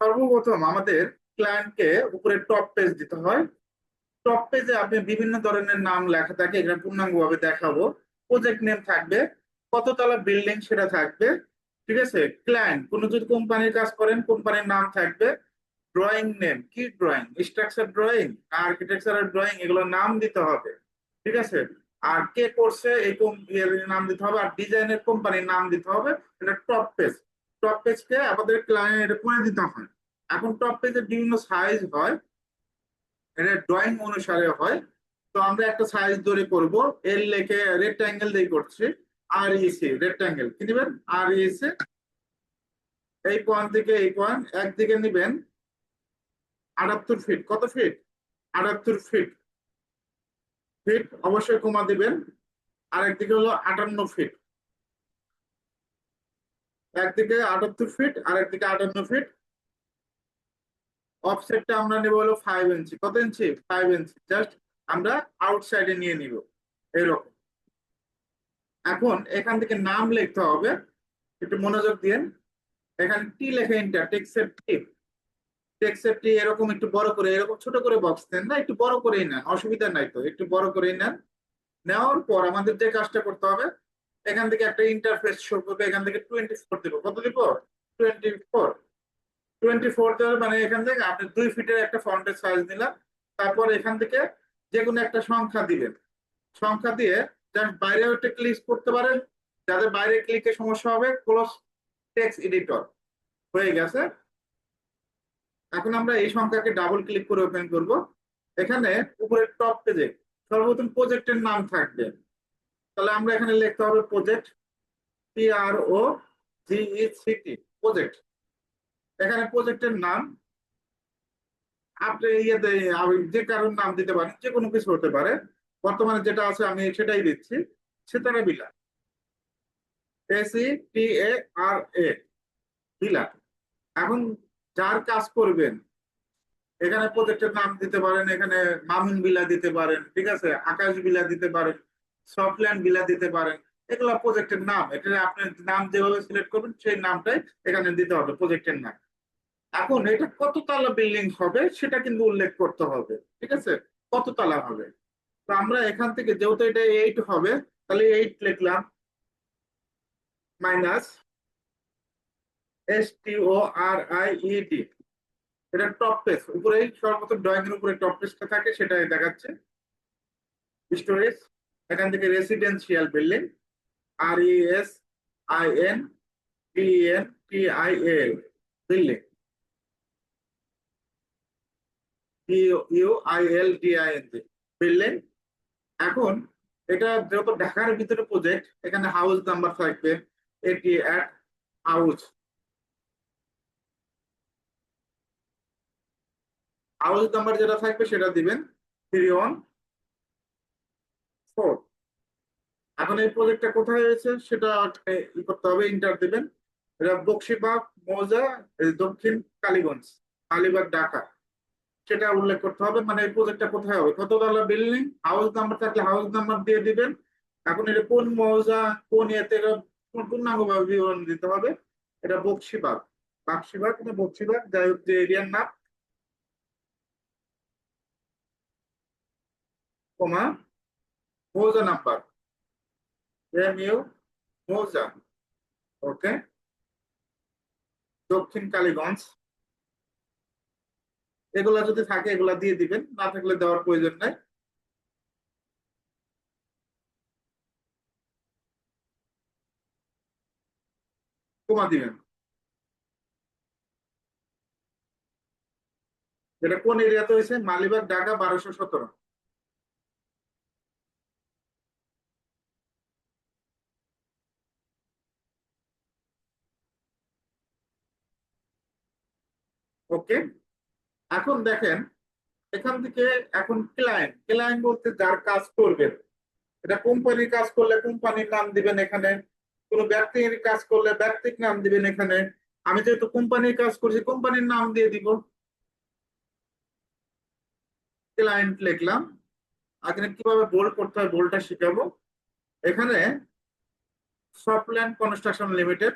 সর্বপ্রথম আমাদের ক্লায়েন্টকে উপরে টপ পেজ দিতে হয়। টপ পেজে আপনি বিভিন্ন ধরনের নাম লেখা থাকে, এখানে পূর্ণাঙ্গভাবে দেখাবো। প্রজেক্ট নেম থাকবে, কততলা বিল্ডিং সেটা থাকবে, ঠিক আছে? ক্লায়েন্ট কোনো যদি কোম্পানির কাজ করেন, কোম্পানির নাম থাকবে ড্রয়িং নেম কি drawing structure drawing architectural drawing এগুলোর নাম দিতে হবে, ঠিক আছে? আর কে করছে, এই নাম দিতে হবে, আর ডিজাইনের কোম্পানির নাম দিতে হবে, এটা টপ পেজ টপ পেজকে আমাদের ক্লায়েন্ট করে দিতে হয়। এখন টপ পেজের বিভিন্ন সাইজ হয়, এটা ড্রয়িং অনুসারে হয়। তো আমরা একটা সাইজ ধরে করব এর লেখে রেক্টাঙ্গেল দিয়ে করছি আর ইসি রেক্টাঙ্গেল কি নেবেন? আর ইসি এই পয়েন্ট থেকে এই পয়েন্ট একদিকে নেবেন আটাত্তর ফিট কত ফিট আটাত্তর ফিট ফিট অবশ্যই কমা দিবেন। আর একদিকে হলো আটান্ন ফিট একদিকে আটাত্তর ফিট আর একদিকে আটান্ন ফিট অফসেটটা আমরা নেব হলো ফাইভ ইঞ্চি কত ইঞ্চি ফাইভ ইঞ্চি জাস্ট আমরা আউটসাইডে নিয়ে নিব। এরকম এখন এখান থেকে নাম লিখতে হবে। একটু মনোযোগ দিন এখানে টি লেখা ইন্টার টেক্সের টি টেক্সের টি এরকম একটু বড় করে, এরকম ছোট করে বক্স দেন না, একটু বড় করেই নেন। অসুবিধা নাই তো, একটু বড় করেই নেন। নেওয়ার পর আমাদের যে কাজটা করতে হবে এখান থেকে একটা ইন্টারফেস শো করবে, এখান থেকে টোয়েন্টি ফোর দিব। কত দিব? টোয়েন্টি ফোর টোয়েন্টি ফোর দেওয়ার মানে এখান থেকে আপনি দুই ফিটের একটা ফন্টের সাইজ নিলাম তারপর এখান থেকে যে কোনো একটা সংখ্যা দিলেন। সংখ্যা দিয়ে জাস্ট বাইরে একটা ক্লিক করতে পারেন যাদের বাইরে ক্লিকে সমস্যা হবে ক্লোজ টেক্সট এডিটর হয়ে গেছে। এখন আমরা এই সংখ্যাকে ডাবল ক্লিক করে ওপেন করব। এখানে উপরে টপ পেজে সর্বপ্রথম প্রজেক্টের নাম থাকবে। তাহলে আমরা এখানে লিখতে হবে project P R O G E C T project এখানে প্রজেক্টের নাম, আপনি ইয়েতে যে কারোর নাম দিতে পারেন, যে কোনো কিছু হতে পারে। বর্তমানে যেটা আছে আমি সেটাই দিচ্ছি, সেতারা বিলা এসি টি এ আর এ বিলা এখন যার কাজ করবেন, এখানে প্রজেক্টের নাম দিতে পারেন, এখানে মামুন বিলা দিতে পারেন, ঠিক আছে? আকাশ বিলা দিতে পারেন। সফটল্যান্ড বিলা দিতে পারেন। এগুলো প্রজেক্টের নাম এখানে আপনি নাম যেভাবে সিলেক্ট করবেন, সেই নামটাই এখানে দিতে হবে প্রজেক্টের নাম। এখন এটা কত তলা বিল্ডিং হবে, সেটা কিন্তু উল্লেখ করতে হবে, ঠিক আছে? কত তলা হবে? তো আমরা এখান থেকে যেহেতু এটা এইট হবে, তাহলে এইট লিখলাম। Minus S T O R I E D এটা টপ পেজ উপরে সর্বপ্রথম ড্রয়িং এর উপরে টপ পেজটা থাকে, সেটাই দেখাচ্ছে। স্টোরেজ এখান থেকে residential building R E I N T N T I A building U I L building এখন এটা যেহেতু ঢাকার ভিতরে প্রজেক্ট এখানে হাউস নাম্বার থাকবে এটি অ্যাট হাউস হাউস নাম্বার যেটা থাকবে সেটা দিবেন থ্রি ওয়ান ফোর এখন এই প্রজেক্টটা কোথায় হয়েছে সেটা করতে হবে ইন্টার দিবেন। এটা বক্সিবাগ মৌজা দক্ষিণ কালীগঞ্জ আলিবাগ ঢাকা। সেটা উল্লেখ করতে হবে মানে এই প্রজেক্টটা কোথায় হবে? কত তলা বিল্ডিং হাউস নাম্বার থাকলে হাউস নাম্বার দিয়ে দিবেন। এখন এটা কোন মৌজা, কোন ইয়েতে, এটা পূর্ণাঙ্গ ভাবে বিবরণ দিতে হবে? এটা বক্সিবাগ বাক্সিবাগ না বক্সিবাগ যাই হোক যে এরিয়ার নাম। কমা নাম্বার এম ইউ মৌজা ওকে দক্ষিণ কালীগঞ্জ এগুলা যদি থাকে, এগুলা দিয়ে দিবেন। না থাকলে দেওয়ার প্রয়োজন নাই। কমা দিবেন। এটা কোন এরিয়াতে হয়েছে? মালিবাগ ঢাকা, বারোশো সতেরো। ওকে এখন দেখেন, এখান থেকে এখন ক্লায়েন্ট ক্লায়েন্ট বলতে যার কাজ করবেন। এটা কোম্পানির কাজ করলে কোম্পানির নাম দিবেন এখানে। কোনো ব্যক্তির কাজ করলে ব্যক্তির নাম দিবেন এখানে। আমি যেহেতু কোম্পানির কাজ করছি কোম্পানির নাম দিয়ে দিব। ক্লায়েন্ট লিখলাম। এখানে কীভাবে বোল করতে হয় বোলটা শিখাবো। এখানে Softland construction limited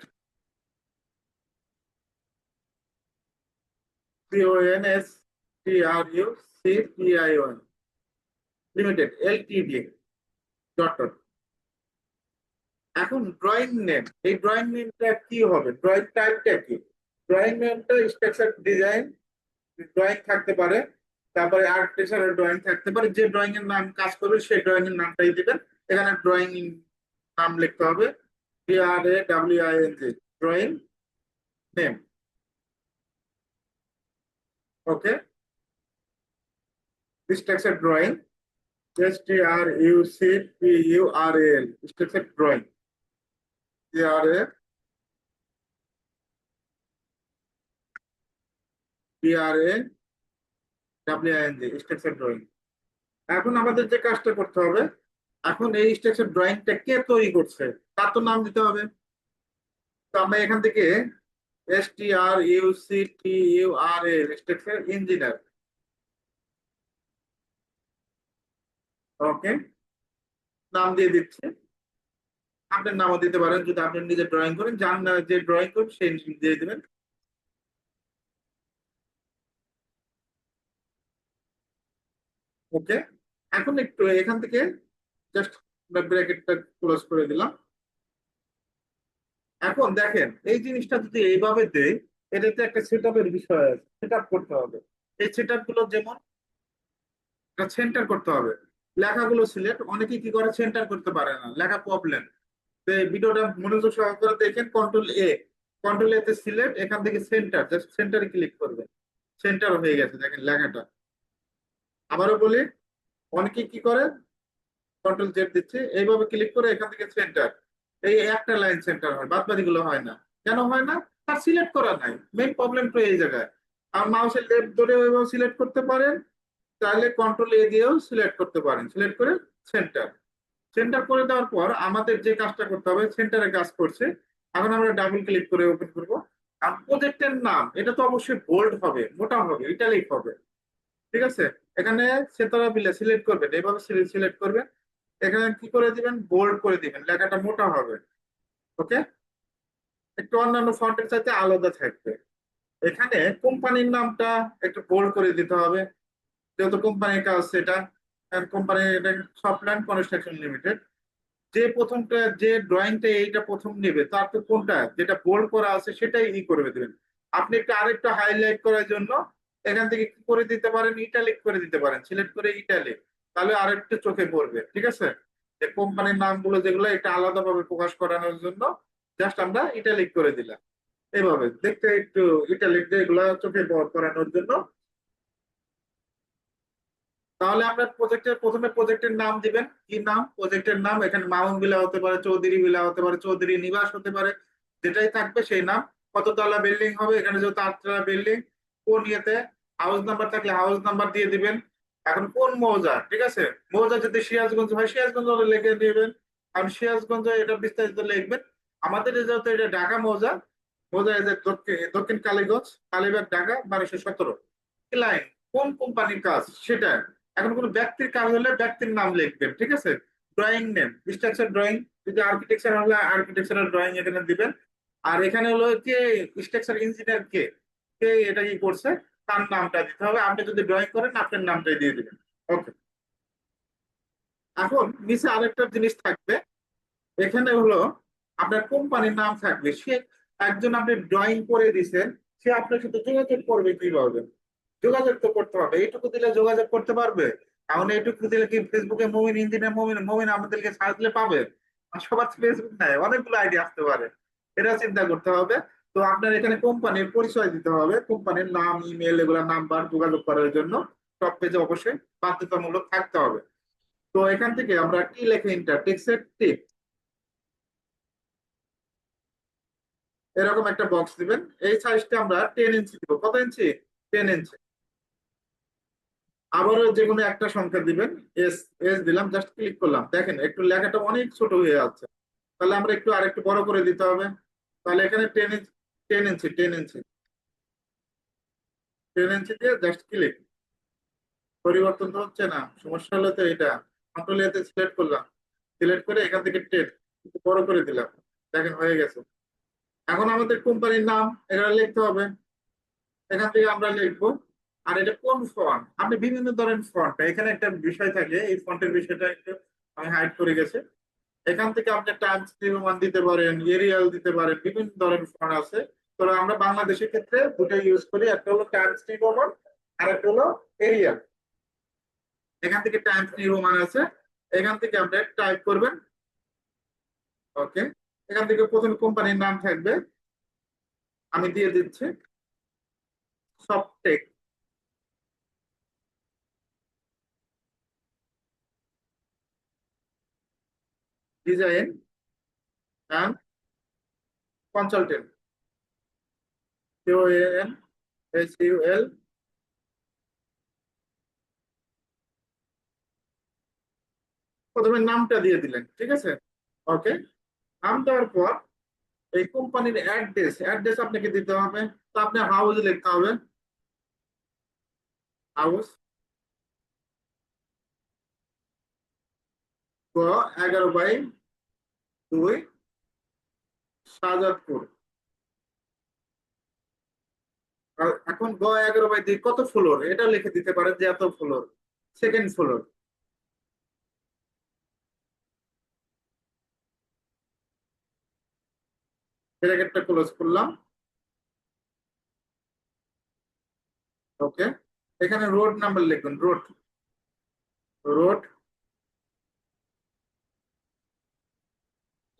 C O N S T R U C T I one limited LTD dot এখন ড্রয়িং নেম এই ড্রয়িং নেমটা কি হবে? ড্রয়িং টাইপটা কি? ড্রয়িং নেমটা স্ট্রাকচার ডিজাইন ড্রয়িং থাকতে পারে, তারপরে আর্কিটেকচারের ড্রয়িং থাকতে পারে, যে ড্রয়িং এর নাম কাজ করবে, সেই ড্রয়িং এর নামটাই দিবেন। এখানে ড্রয়িং নাম লিখতে হবে D R A W I N G drawing name okay structure drawing S T R U C P U R L structure drawing T R A P R A W I N G structure drawing এখন আমাদের যে কাজটা করতে হবে, এখন এই structure ড্রয়িংটা কে তৈরি করছে? তার তো নাম দিতে হবে। তো আমরা এখান থেকে U R A structure engineer okay নাম দিয়ে দিচ্ছি। আপনার নামও দিতে পারেন, যদি আপনি নিজে ড্রয়িং করেন, যার যে ড্রয়িং করবেন সেই দিয়ে দিবেন। ওকে এখন একটু এখান থেকে জাস্ট ব্র্যাকেটটা ক্লোজ করে দিলাম। এখন দেখেন, এই জিনিসটা যদি এইভাবে দেয় এটাতে একটা সেট আপের বিষয় আছে। সেট আপ করতে হবে। এই সেট আপগুলো যেমন সেন্টার করতে হবে। লেখাগুলো সিলেক্ট অনেকে কি করে? সেন্টার করতে পারে না। লেখা প্রবলেম ভিডিওটা মনোযোগ সহকারে দেখেন কন্ট্রোল এ কন্ট্রোল এতে সিলেক্ট এখান থেকে সেন্টার জাস্ট সেন্টারে ক্লিক করবেন। সেন্টার হয়ে গেছে, দেখেন লেখাটা। আবারও বলি অনেকে কি করে? কন্ট্রোল জেড দিচ্ছে। এইভাবে ক্লিক করে এখান থেকে সেন্টার এই একটা লাইন সেন্টার হয় বাদ বাকিগুলো হয় না। কেন হয় না? তার সিলেক্ট করা নাই। মেইন প্রবলেম তো এই জায়গায়। আর মাউসের লেফট ধরে ওইভাবে সিলেক্ট করতে পারেন, তাহলে কন্ট্রোল এ দিয়েও সিলেক্ট করতে পারেন। সিলেক্ট করে সেন্টার সেন্টার করে দেওয়ার পর আমাদের যে কাজটা করতে হবে সেন্টারে কাজ করছে। এখন আমরা ডাবল ক্লিক করে ওপেন করব। আর প্রজেক্টের নাম, এটা তো অবশ্যই বোল্ড হবে, মোটা হবে ইটালিক হবে। ঠিক আছে? এখানে সেতারা বিলে সিলেক্ট করবেন এইভাবে সিলেক্ট করবেন। এখানে কি করে দিবেন? বোল্ড করে দিবেন। লেখাটা মোটা হবে। ওকে একটু অন্যান্য ফন্টের চাইতে আলাদা থাকবে। এখানে কোম্পানির নামটা একটু বোল্ড করে দিতে হবে। যেহেতু কোম্পানির কাজ সেটা কোম্পানির এটা সফটল্যান্ড কনস্ট্রাকশন লিমিটেড যে প্রথমটা, যে ড্রয়িংটা এইটা প্রথম নেবে, তার তো কোনটা? যেটা বোল্ড করা আছে সেটাই ই করে দেবেন। আপনি একটু আরেকটু হাইলাইট করার জন্য এখান থেকে কি করে দিতে পারেন? ইটালিক করে দিতে পারেন। সিলেক্ট করে ইটালিক তাহলে আরেকটু চোখে পড়বে, ঠিক আছে? যে কোম্পানির নামগুলো যেগুলো, এটা আলাদাভাবে প্রকাশ করানোর জন্য জাস্ট আমরা ইটালিক করে দিলাম। এইভাবে দেখতে একটু ইটালিক এগুলো চোখে করানোর জন্য। তাহলে আপনার প্রজেক্টের প্রথমে প্রজেক্টের নাম দিবেন। কি নাম? প্রজেক্টের নাম, এখানে মামুন বিলা হতে পারে, চৌধুরী বিলা হতে পারে, চৌধুরী নিবাস হতে পারে, যেটাই থাকবে সেই নাম। কত তলা বিল্ডিং হবে, এখানে যেহেতু আটতলা বিল্ডিং কোন ইয়েতে? হাউস নাম্বার থাকলে হাউস নাম্বার দিয়ে দিবেন। এখন কোন মৌজা? ঠিক আছে? মৌজা যদি সিরাজগঞ্জ হয়, সিরাজগঞ্জ লিখে দিবেন। কারণ সিরাজগঞ্জ এটা বিস্তারিত লিখবেন। আমাদের যেহেতু এটা ঢাকা মৌজা মৌজা দক্ষিণ কালীগঞ্জ, কালীবাগ, ঢাকা, বারোশো সতেরো। কোন কোম্পানির কাজ? সেটা। এখন কোন ব্যক্তির কাজ হলে ব্যক্তির নাম লিখবেন, ঠিক আছে? ড্রয়িং নেম স্ট্রাকচার ড্রয়িং যদি আর্কিটেকচার হলে আর্কিটেকচারাল ড্রয়িং এখানে দিবেন। আর এখানে হলো কে? স্ট্রাকচার ইঞ্জিনিয়ার কে? কে এটা কি করছে? তার নামটা দিতে হবে। আপনি যদি ড্রয়িং করেন, আপনার নামটাই দিয়ে দিবেন। ওকে এখন নিচে আরেকটা জিনিস থাকবে। এখানে হলো আপনার কোম্পানির নাম থাকবে। সে একজন আপনি ড্রয়িং করে দিচ্ছেন সে আপনার সাথে যোগাযোগ করবে কীভাবে? যোগাযোগ তো করতে হবে। এইটুকু দিলে যোগাযোগ করতে পারবে। এখন এইটুকু দিলে কি ফেসবুকে মুমিন ইঞ্জিনিয়ার মুমিন মুমিন আমাদেরকে দিলে পাবে? সবার ফেসবুক নাই, অনেকগুলো আইডিয়া আসতে পারে। এটা চিন্তা করতে হবে। তো আপনার এখানে কোম্পানির পরিচয় দিতে হবে। কোম্পানির নাম ইমেল এগুলো নাম্বার যোগাযোগ করার জন্য টপ পেজে অবশ্যই বাধ্যতামূলক থাকতে হবে। তো এখান থেকে আমরা কি লেখে ইন্টার টেক্সের টিপ এরকম একটা বক্স দিবেন। এই সাইজটা আমরা টেন ইঞ্চি দিব। কত ইঞ্চি টেন ইঞ্চি আবারও যে কোনো একটা সংখ্যা দিবেন। এস এস দিলাম জাস্ট ক্লিক করলাম। দেখেন, একটু লেখাটা অনেক ছোট হয়ে যাচ্ছে। তাহলে আমরা একটু আরেকটু বড় করে দিতে হবে। তাহলে এখানে ten inch ten inch ten inch ten inch দিয়ে জাস্ট ক্লিক পরিবর্তন তো হচ্ছে না। সমস্যা হলো তো এটা। কন্ট্রোল এতে সিলেক্ট করলাম। সিলেক্ট করে এখান থেকে টেন বড় করে দিলাম। দেখেন হয়ে গেছে। এখন আমাদের কোম্পানির নাম এখানে লিখতে হবে। এখান থেকে আমরা লিখব। আর এটা কোন ফন্ট আপনি বিভিন্ন ধরনের ফন্ট এখানে একটা বিষয় থাকে। এই ফন্টের বিষয়টা একটু আমি হাইড করে গেছে। এখান থেকে আপনি টাইমস নির্মাণ দিতে পারেন, এরিয়াল দিতে পারেন, বিভিন্ন ধরনের ফন্ট আছে। তো আমরা বাংলাদেশের ক্ষেত্রে দুটো ইউজ করি, একটা হলো টাইমস নির্মাণ আর একটা হলো এরিয়া এখান থেকে টাইমস রোমান আছে, এখান থেকে আপনি টাইপ করবেন। ওকে এখান থেকে প্রথম কোম্পানির নাম থাকবে, আমি দিয়ে দিচ্ছি Softech design and consultant S U L প্রথমে নামটা দিয়ে দিলেন, ঠিক আছে? ওকে, নাম দেওয়ার পর এই কোম্পানির অ্যাড্রেস অ্যাড্রেস আপনাকে দিতে হবে। তো আপনি হাউস লিখতে হবে। হাউস এগারো বাই দুই শাহজাদপুর এখন গ এগারো বাই দুই কত ফ্লোর? এটা লিখে দিতে পারেন যে এত ফ্লোর। Second floor. ব্র্যাকেটটা ক্লোজ করলাম। ওকে এখানে রোড নাম্বার লিখবেন রোড রোড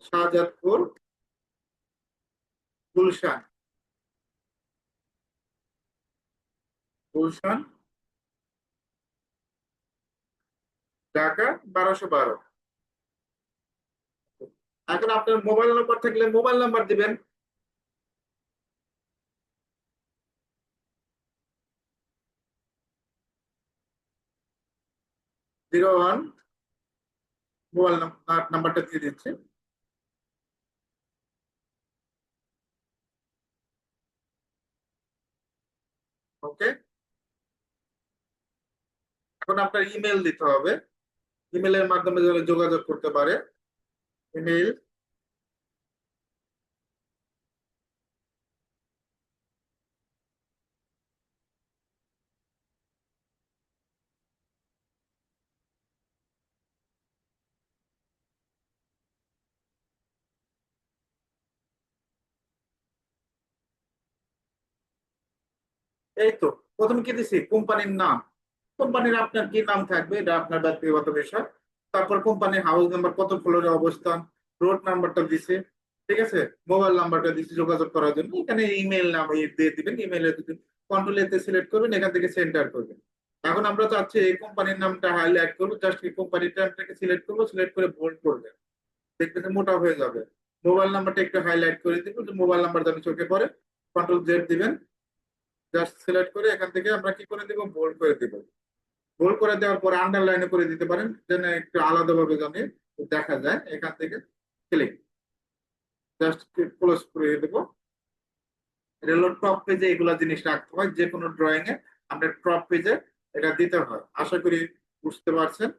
শাহজাদপুর। গুলশান। গুলশান। ঢাকা, বারোশো বারো। এখন আপনার মোবাইল নাম্বার থাকলে মোবাইল নাম্বার দিবেন। জিরো ওয়ান মোবাইল নাম্বারটা দিয়ে দিচ্ছি। ওকে এখন আপনার ইমেল দিতে হবে। ইমেলের মাধ্যমে যারা যোগাযোগ করতে পারে। ইমেল এই তো, প্রথমে কি দিছি? কোম্পানির নাম। কোম্পানির আপনার কি নাম থাকবে? এটা আপনার ব্যক্তিগত বিষয়। তারপর কোম্পানির হাউস নাম্বার কত ফ্লোরে অবস্থান রোড নাম্বারটা দিছে, ঠিক আছে? মোবাইল নাম্বারটা দিছে যোগাযোগ করার জন্য। এখানে ইমেল নাম দিয়ে দিবেন ইমেলে কন্ট্রোল এতে সিলেক্ট করবেন, এখান থেকে সেন্টার করবেন। এখন আমরা চাচ্ছি এই কোম্পানির নামটা হাইলাইট করব জাস্ট এই কোম্পানির নামটাকে সিলেক্ট করব সিলেক্ট করে বোল্ড করবেন। দেখবেন মোটা হয়ে যাবে। মোবাইল নাম্বারটা একটু হাইলাইট করে দিব মোবাইল নাম্বার যেন চোখে পড়ে কন্ট্রোল জেড দিবেন। জাস্ট সিলেক্ট করে এখান থেকে আমরা কি করে দিব? বোল্ড করে দিব। বোল্ড করে দেওয়ার পরে আন্ডারলাইনে করে দিতে পারেন, যেন একটু আলাদাভাবে জানে দেখা যায় এখান থেকে ক্লিক জাস্ট ক্লোজ করে দেবো। এটা হলো টপ পেজে এগুলো জিনিস রাখতে হয় যে কোনো ড্রয়িং এ আমরা টপ পেজে এটা দিতে হয়। আশা করি বুঝতে পারছেন।